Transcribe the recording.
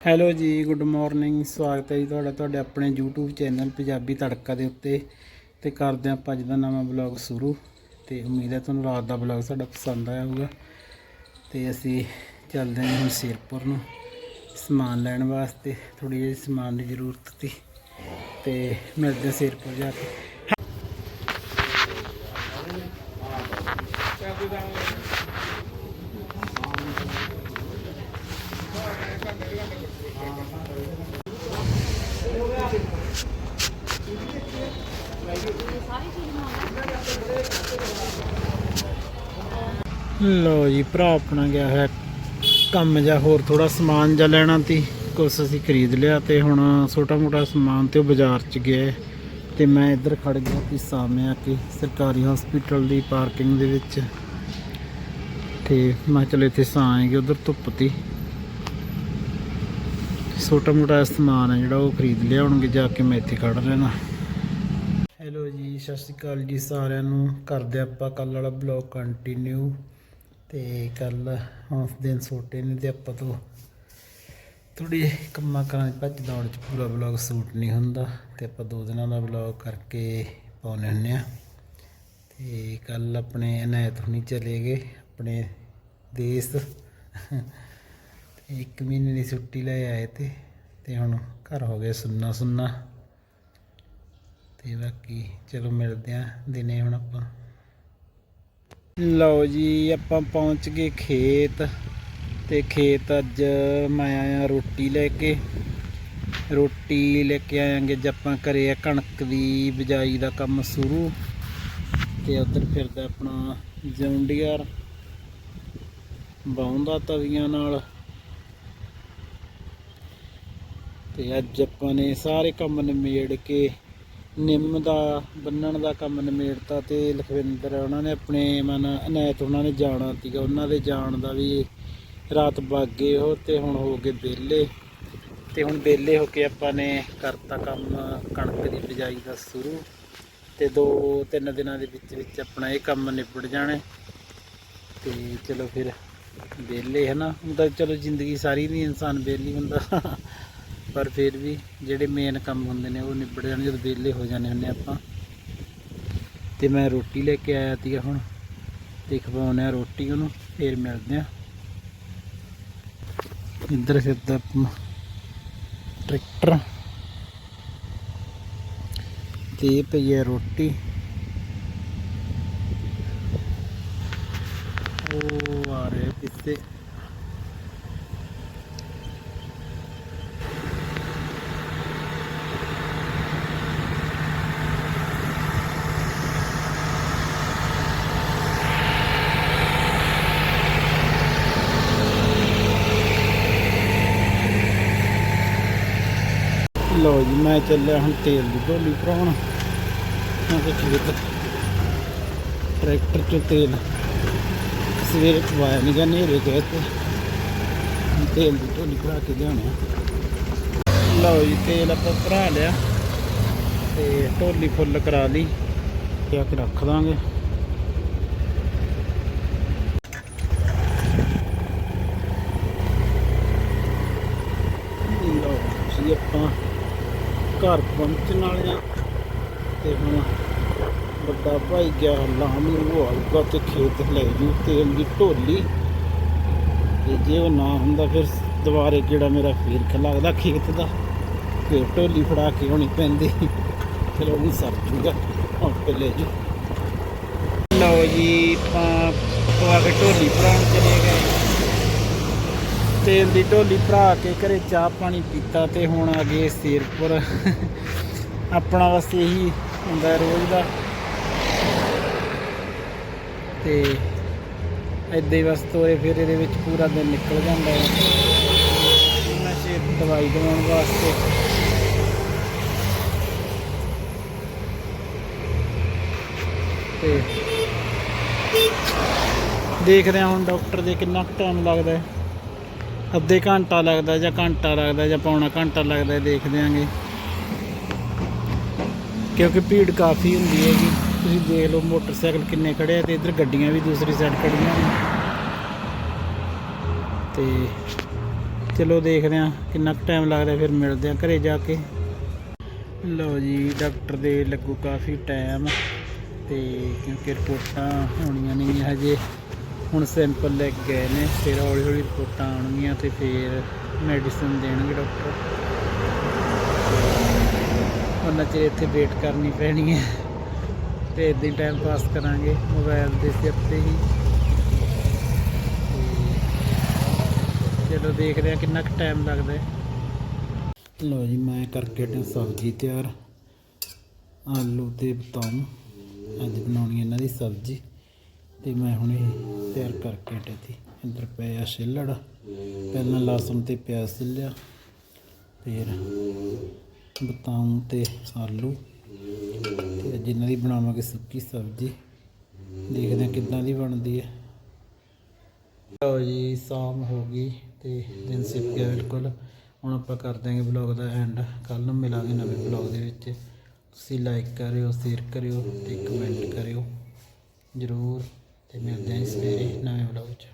Hello ਜੀ, good morning, ਸਵਾਗਤ ਹੈ ਜੀ ਤੁਹਾਡਾ, ਤੁਹਾਡੇ ਆਪਣੇ YouTube ਚੈਨਲ ਪੰਜਾਬੀ ਤੜਕਾ ਦੇ ਉੱਤੇ ਤੇ ਕਰਦੇ ਹਾਂ ਆਪਾਂ ਅੱਜ ਦਾ ਨਵਾਂ ਬਲੌਗ ਸ਼ੁਰੂ ਤੇ ਉਮੀਦ ਹੈ ਤੁਹਾਨੂੰ ਰਾਤ ਦਾ ਬਲੌਗ ਸਾਡਾ ਪਸੰਦ ਆਇਆ ਹੋਊਗਾ। ਤੇ ਅਸੀਂ ਚੱਲਦੇ ਹਾਂ ਹੁਣ ਸਿਰਪੁਰ ਨੂੰ ਸਮਾਨ ਲੈਣ ਵਾਸਤੇ ਥੋੜੀ ਜਿਹੀ ਸਮਾਨ ਦੀ ਜ਼ਰੂਰਤ ਸੀ ਤੇ ਮਿਲਦੇ ਹਾਂ ਸਿਰਪੁਰ ਜਾ ਕੇ। ਲੋ ਜੀ, ਭਰਾ ਆਪਣਾ ਗਿਆ ਹੈ ਕੰਮ ਜਾਂ ਹੋਰ ਥੋੜਾ ਸਮਾਨ ਜਾਂ ਲੈਣਾ ਤੀ, ਕੁਛ ਅਸੀਂ ਖਰੀਦ ਲਿਆ ਤੇ ਹੁਣ ਛੋਟਾ ਮੋਟਾ ਸਮਾਨ ਤੇ ਉਹ ਬਾਜ਼ਾਰ ਚ ਗਿਆ ਤੇ ਮੈਂ ਇੱਧਰ ਖੜ ਗਿਆ ਸੀ ਸਾਹਮਣੇ ਆ ਕੇ ਸਰਕਾਰੀ ਹਸਪੀਟਲ ਦੀ ਪਾਰਕਿੰਗ ਦੇ ਵਿੱਚ। ਤੇ ਮੈਂ ਚਲ ਇੱਥੇ ਸਾਂ ਆਏਗੇ, ਉਧਰ ਧੁੱਪ ਤੀ। ਛੋਟਾ ਮੋਟਾ ਸਮਾਨ ਹੈ ਜਿਹੜਾ ਉਹ ਖਰੀਦ ਲਿਆਉਣਗੇ, ਜਾ ਕੇ ਮੈਂ ਇੱਥੇ ਖੜ ਰਹਿਣਾ। ਸਤਿ ਸ਼੍ਰੀ ਅਕਾਲ ਜੀ ਸਾਰਿਆਂ ਨੂੰ। ਕਰਦੇ ਆਪਾਂ ਕੱਲ ਵਾਲਾ ਬਲੌਗ ਕੰਟੀਨਿਊ ਤੇ ਕੱਲ ਉਸ ਦਿਨ ਛੋਟੇ ਨੇ ਤੇ ਆਪਾਂ ਤੋਂ ਥੋੜੀ ਕੰਮਾਂ ਕਰਾਂ 'ਚ ਭੱਜ ਦੌੜ ਚ ਪੂਰਾ ਬਲੌਗ ਸ਼ੂਟ ਨਹੀਂ ਹੁੰਦਾ। ਤੇ ਆਪਾਂ ਦੋ ਦਿਨਾਂ ਦਾ ਬਲੌਗ ਕਰਕੇ ਪਾਉਨੇ ਹੁੰਨੇ ਆ ਤੇ ਕੱਲ ਆਪਣੇ ਅਨਾਇਤ ਹੁਣੀ ਚਲੇ ਗਏ, ਆਪਣੇ ਦੇਸ਼। ਤੇ ਇੱਕ ਮਹੀਨੇ ਦੀ ਛੁੱਟੀ ਲੈ ਆਏ ਤੇ ਤੇ ਹੁਣ ਘਰ ਹੋ ਗਿਆ ਸੁੰਨਾ ਸੁੰਨਾ ਤੇ ਬਾਕੀ ਚਲੋ ਮਿਲਦੇ ਆ ਦਿਨੇ ਹੁਣ ਆਪਾਂ। ਲਓ ਜੀ, ਆਪਾਂ ਪਹੁੰਚ ਗਏ ਖੇਤ ਤੇ ਖੇਤ ਅੱਜ ਮੈਂ ਆਇਆ ਰੋਟੀ ਲੈ ਕੇ। ਰੋਟੀ ਲੈ ਕੇ ਆਵਾਂਗੇ ਅੱਜ ਆਪਾਂ ਕਰਿਆ ਕਣਕ ਦੀ ਬਿਜਾਈ ਦਾ ਕੰਮ ਸ਼ੁਰੂ। ਤੇ ਉਧਰ ਫਿਰਦਾ ਆਪਣਾ ਜੌਂਡੀਅਰ ਬਾਉਂਦਾ ਤਵੀਆਂ ਨਾਲ। ਤੇ ਅੱਜ ਆਪਾਂ ਨੇ ਸਾਰੇ ਕੰਮ ਨਿਮੇੜ ਕੇ ਨਿੰਮ ਦਾ, ਬੰਨਣ ਦਾ ਕੰਮ ਨਿਮੇੜਤਾ ਤੇ ਲਖਵਿੰਦਰ ਉਹਨਾਂ ਨੇ ਆਪਣੇ ਮਨ ਅਨੈਤ ਉਹਨਾਂ ਨੇ ਜਾਣਾ ਸੀਗਾ। ਉਹਨਾਂ ਦੇ ਜਾਣ ਦਾ ਵੀ ਰਾਤ ਵਗ ਗਏ ਉਹ ਤੇ ਹੁਣ ਹੋ ਗਏ ਵਿਹਲੇ। ਤੇ ਹੁਣ ਵਿਹਲੇ ਹੋ ਕੇ ਆਪਾਂ ਨੇ ਕਰਤਾ ਕੰਮ ਕਣਕ ਦੀ ਬਿਜਾਈ ਦਾ ਸ਼ੁਰੂ। ਤੇ ਦੋ, ਤਿੰਨ ਦਿਨਾਂ ਦੇ ਵਿੱਚ ਵਿੱਚ ਆਪਣਾ ਇਹ ਕੰਮ ਨਿਬੜ ਜਾਣਾ। ਤੇ ਚਲੋ ਫਿਰ ਵਿਹਲੇ ਹੈ ਨਾ ਹੁਣ ਤਾਂ ਚਲੋ ਜ਼ਿੰਦਗੀ ਸਾਰੀ ਨਹੀਂ ਇਨਸਾਨ ਵਿਹਲੀ ਹੁੰਦਾ। ਪਰ ਫਿਰ ਵੀ ਜਿਹੜੇ ਮੇਨ ਕੰਮ ਹੁੰਦੇ ਨੇ ਉਹ ਨਿਬੜ ਜਾਣ, ਜਦੋਂ ਵਿਹਲੇ ਹੋ ਜਾਂਦੇ ਹੁੰਦੇ ਆਪਾਂ। ਤੇ ਮੈਂ ਰੋਟੀ ਲੈ ਕੇ ਆਇਆ ਸੀਗਾ ਹੁਣ, ਤੇ ਖਵਾਉਂਦੇ ਆ ਰੋਟੀ ਉਹਨੂੰ, ਫੇਰ ਮਿਲਦੇ ਆ। ਇੱਧਰ ਫਿਰਦਾ ਆਪਣਾ ਟਰੈਕਟਰ। ਤੇ ਪਈ ਹੈ ਰੋਟੀ। ਉਹ ਆ ਰਹੇ ਪਿੱਛੇ ਲਓ ਜੀ, ਮੈਂ ਚੱਲਿਆ ਹੁਣ ਤੇਲ ਦੀ ਢੋਲੀ ਭਰਾਉਣ। ਮੈਂ ਕਿ ਟਰੈਕਟਰ ਚ ਤੇਲ ਸਵੇਰੇ ਪਵਾਇਆ ਨਹੀਂ ਗਿਆ ਨੇਰੇ ਗਏ ਤੇ ਤੇਲ ਦੀ ਢੋਲੀ ਭਰਾ ਕੇ ਲਿਆਉਣੇ ਲਓ ਜੀ, ਤੇਲ ਆਪਾਂ ਭਰਾ ਲਿਆ ਤੇ ਢੋਲੀ ਫੁੱਲ ਕਰਾ ਲਈ ਤੇ ਆ ਕੇ ਰੱਖ ਦਾਂਗੇ ਲਓ ਜੀ ਆਪਾਂ ਘਰ ਪਹੁੰਚਣ ਵਾਲੇ ਆ। ਤੇ ਹੁਣ ਵੱਡਾ ਭਾਈ ਗਿਆ ਲਾਮ ਨੂੰ ਆਊਗਾ ਤੇ ਖੇਤ ਲੈ ਜੂ, ਤੇਲ ਦੀ ਢੋਲੀ। ਤੇ ਜੇ ਉਹ ਨਾ ਹੁੰਦਾ ਫਿਰ ਦੁਬਾਰੇ ਕਿਹੜਾ ਮੇਰਾ ਫੇਰ ਖ ਲੱਗਦਾ ਖੇਤ ਦਾ। ਫਿਰ ਢੋਲੀ ਫੜਾ ਕੇ ਹੋਣੀ ਪੈਂਦੀ। ਚਲੋ ਉਹ ਵੀ ਸਰ ਜੂਗਾ, ਹੁਣ ਤੇ ਲੈ ਜੂ। ਲਓ ਜੀ, ਆਪਾਂ ਪਵਾ ਕੇ ਢੋਲੀ ਭਰਾਉਣ ਚਲੇ ਗਏ। ਤੇਲ ਦੀ ਢੋਲੀ ਭਰਾ ਕੇ ਘਰੇ ਚਾਹ ਪਾਣੀ ਪੀਤਾ ਤੇ ਹੁਣ ਆ ਗਏ ਸਿਰਪੁਰ। ਆਪਣਾ ਬਸ ਇਹੀ ਹੁੰਦਾ ਰੋਜ਼ ਦਾ। ਤੇ ਏਦਾਂ ਹੀ ਬਸ ਤੋਰੇ ਫੇਰੇ ਦੇ ਵਿੱਚ ਪੂਰਾ ਦਿਨ ਨਿਕਲ ਜਾਂਦਾ ਹੈ। ਮੈਂ ਸ਼ੇਰ ਦਵਾਈ ਦਵਾਉਣ ਵਾਸਤੇ। ਤੇ ਦੇਖਦੇ ਹਾਂ ਹੁਣ ਡਾਕਟਰ ਦੇ ਕਿੰਨਾ ਟਾਈਮ ਲੱਗਦਾ ਹੈ। ਅੱਧੇ ਘੰਟਾ ਲੱਗਦਾ ਜਾਂ ਘੰਟਾ ਲੱਗਦਾ ਜਾਂ ਪੌਣਾ ਘੰਟਾ ਲੱਗਦਾ ਹੈ, ਦੇਖਦੇ ਕਿਉਂਕਿ ਭੀੜ ਕਾਫੀ ਹੁੰਦੀ ਹੈ ਜੀ ਤੁਸੀਂ ਦੇਖ ਲਓ ਮੋਟਰਸਾਈਕਲ ਕਿੰਨੇ ਖੜੇ ਆ ਤੇ ਇੱਧਰ ਗੱਡੀਆਂ ਵੀ ਦੂਸਰੀ ਸਾਈਡ ਖੜੀਆਂ ਨੇ। ਤੇ ਚਲੋ ਦੇਖਦੇ ਹਾਂ ਕਿੰਨਾ ਕੁ ਟਾਈਮ ਲੱਗਦਾ ਫਿਰ ਮਿਲਦੇ ਹਾਂ ਘਰੇ ਜਾ ਕੇ। ਲਓ ਜੀ ਡਾਕਟਰ ਦੇ ਲੱਗੂ ਕਾਫੀ ਟਾਈਮ ਤੇ ਕਿਉਂਕਿ ਰਿਪੋਰਟਾਂ ਹੋਣੀਆਂ ਨਹੀਂ ਹਜੇ। ਹੁਣ ਸੈਂਪਲ ਲੈ ਕੇ ਗਏ ਨੇ, ਫਿਰ ਹੌਲੀ ਹੌਲੀ ਰਿਪੋਰਟਾਂ ਆਉਣਗੀਆਂ ਤੇ ਫਿਰ ਮੈਡੀਸਨ ਦੇਣਗੇ ਡਾਕਟਰ ਉਹਨਾਂ ਚਿਰ ਇੱਥੇ ਵੇਟ ਕਰਨੀ ਪੈਣੀ ਹੈ ਤੇ ਇਦਾਂ ਹੀ ਟਾਈਮ ਪਾਸ ਕਰਾਂਗੇ ਮੋਬਾਈਲ ਦੇ ਸਿਰ ਤੇ ਹੀ। ਤੇ ਚਲੋ ਦੇਖਦੇ ਆ ਕਿੰਨਾ ਕੁ ਟਾਈਮ ਲੱਗਦਾ ਹੈ। ਜੀ, ਮੈਂ ਕਰਕੇ ਹਟਿਆ ਸਬਜ਼ੀ ਤਿਆਰ। ਆਲੂ ਤੇ ਬਤਾਉਂ ਅੱਜ ਬਣਾਉਣੀ ਇਹਨਾਂ ਦੀ ਸਬਜ਼ੀ। ਤੇ ਮੈਂ ਹੁਣੇ ਤਿਆਰ ਕਰਕੇ ਹਟਿਆ ਸੀ। ਇੱਧਰ ਪਿਆ ਛਿੱਲੜ ਪਹਿਲਾਂ ਲਸਣ ਤੇ ਪਿਆਜ਼ ਸਿੱਲਿਆ, ਫਿਰ ਬਤਾਉਂ ਤੇ ਆਲੂ, ਤੇ ਅੱਜ ਇਹਨਾਂ ਦੀ ਬਣਾਵਾਂਗੇ ਸੁੱਕੀ ਸਬਜ਼ੀ, ਦੇਖਦੇ ਹਾਂ ਕਿੱਦਾਂ ਦੀ ਬਣਦੀ ਹੈ। ਲਓ ਜੀ, ਸ਼ਾਮ ਹੋ ਗਈ ਤੇ ਦਿਨ ਸਿਪ ਗਿਆ ਬਿਲਕੁਲ। ਹੁਣ ਆਪਾਂ ਕਰ ਦਾਂਗੇ ਬਲੌਗ ਦਾ ਐਂਡ ਕੱਲ ਨੂੰ ਮਿਲਾਂਗੇ ਨਵੇਂ ਬਲੌਗ ਦੇ ਵਿੱਚ। ਤੁਸੀਂ ਲਾਈਕ ਕਰਿਓ ਸ਼ੇਅਰ ਕਰਿਓ ਤੇ ਕਮੈਂਟ ਕਰਿਓ। ਜ਼ਰੂਰ। ਤੇ ਮਿਲਦੇ ਹਾਂ ਸਵੇਰੇ ਨਵੇਂ ਵਲੌਗ 'ਚ।